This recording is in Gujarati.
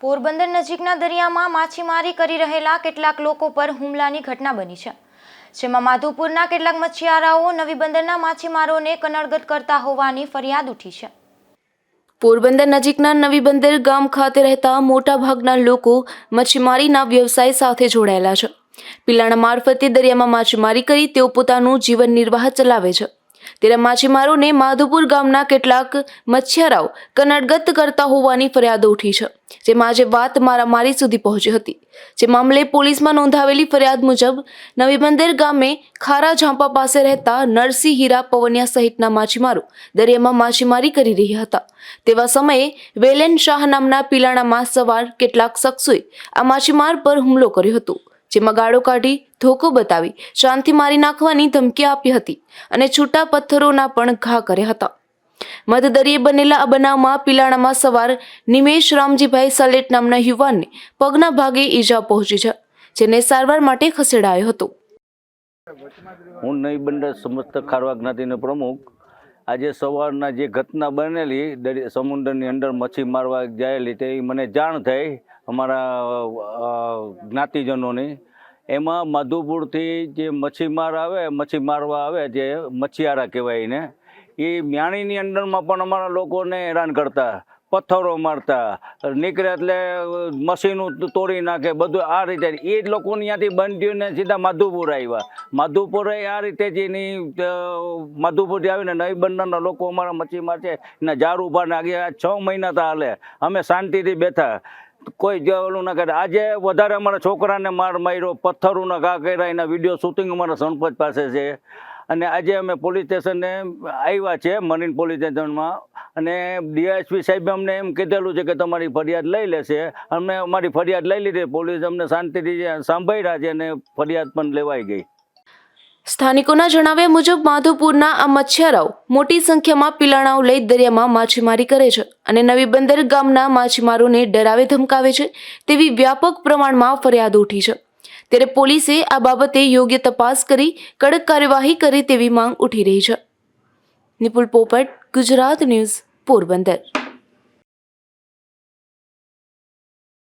પોરબંદર નજીકના દરિયામાં માછીમારી કરી રહેલા કેટલાક લોકો પર હુમલાની ઘટના બની છે. જેમાં માધુપુરના કેટલાક મચ્છિયારાઓ નવી બંદરના માછીમારોને કનડગત કરતા હોવાની ફરિયાદ ઉઠી છે. પોરબંદર નજીકના નવી બંદર ગામ ખાતે રહેતા મોટા ભાગના લોકો મચ્છીમારીના વ્યવસાય સાથે જોડાયેલા છે. પિલાણા મારફતે દરિયામાં માછીમારી કરી તેઓ પોતાનું જીવન નિર્વાહ ચલાવે છે. ત્યારે માછીમારોને માધુપુર ગામના કેટલાક મચ્છિયારાઓ કનડગત કરતા હોવાની ફરિયાદો ઉઠી છે, જેમાં આજે વાત મારામારી સુધી પહોંચી હતી. જે મામલે પોલીસમાં નોંધાવેલી ફરિયાદ મુજબ નવી બંદર ગામે ખારા ઝાંપા પાસે રહેતા નરસિંહ હીરા પવનિયા સહિતના માછીમારો દરિયામાં માછીમારી કરી રહ્યા હતા. તેવા સમયે વેલેન શાહ નામના પિલાણામાં સવાર કેટલાક શખ્સોએ આ માછીમાર પર હુમલો કર્યો હતો. જેમાં ગાળો કાઢી, ધોકો બતાવી, શાંતિ મારી નાખવાની ધમકી આપી હતી અને છૂટા પથ્થરોના પણ ઘા કર્યા હતા. મધદરિયે બનેલા આ બનાવમાં પિલાણામાં સવાર નિમેશ રામજીભાઈ સલેટ નામના યુવાનને પગના ભાગે ઈજા પહોંચી છે, જેને સારવાર માટે ખસેડાયો હતો. હું નહીં બંદર સમસ્ત ખારવા જ્ઞાતિનો પ્રમુખ. આજે સવારના જે ઘટના બનેલી દરિયા સમુદ્રની અંદર મચ્છી મારવા જાયેલી તે મને જાણ થઈ. અમારા જ્ઞાતિજનોની. એમાં માધુપુરથી જે મચ્છીમાર આવે મચ્છી મારવા આવે, જે મચ્છિયારા કહેવાય એને, એ મ્યાણીની અંદરમાં પણ અમારા લોકોને હેરાન કરતા, પથ્થરો મારતા, નીકળે એટલે મશીનું તોડી નાખે, બધું આ રીતે. એ જ લોકોને ત્યાંથી બંધ્યું ને સીધા માધુપુર આવ્યા માધુપુર આ રીતે જ એની માધુપુરથી આવીને નવી બંદરના લોકો અમારા મચ્છીમાર છે, એના ઝાડ ઊભા નાખ્યા છ મહિના તો હાલે. અમે શાંતિથી બેઠા. કોઈ જે ઓલું ના કરે. આજે વધારે અમારા છોકરાને માર માર્યો, પથ્થરોના ઘા કર્યા, એના વીડિયો શૂટિંગ અમારા સરપંચ પાસે છે. અને આજે અમે પોલીસ સ્ટેશને આવ્યા છે, મરીન પોલીસ સ્ટેશનમાં. અને ડીએસપી સાહેબે અમને એમ કીધેલું છે કે તમારી ફરિયાદ લઈ લેશે. અમે અમારી ફરિયાદ લઈ લીધી, પોલીસ અમને શાંતિથી સાંભળ્યા છે અને ફરિયાદ પણ લેવાઈ ગઈ. સ્થાનિકોના જણાવ્યા મુજબ માધુપુરના આ મચ્છિયારાઓ મોટી સંખ્યામાં પિલાણાઓ લઈ દરિયામાં માછીમારી કરે છે અને નવી બંદર ગામના માછીમારોને ડરાવે ધમકાવે છે તેવી વ્યાપક પ્રમાણમાં ફરિયાદ ઉઠી છે. ત્યારે પોલીસે આ બાબતે યોગ્ય તપાસ કરી, કડક કાર્યવાહી કરે તેવી માંગ ઉઠી રહી છે. નિપુલ પોપટ, ગુજરાત ન્યૂઝ, પોરબંદર.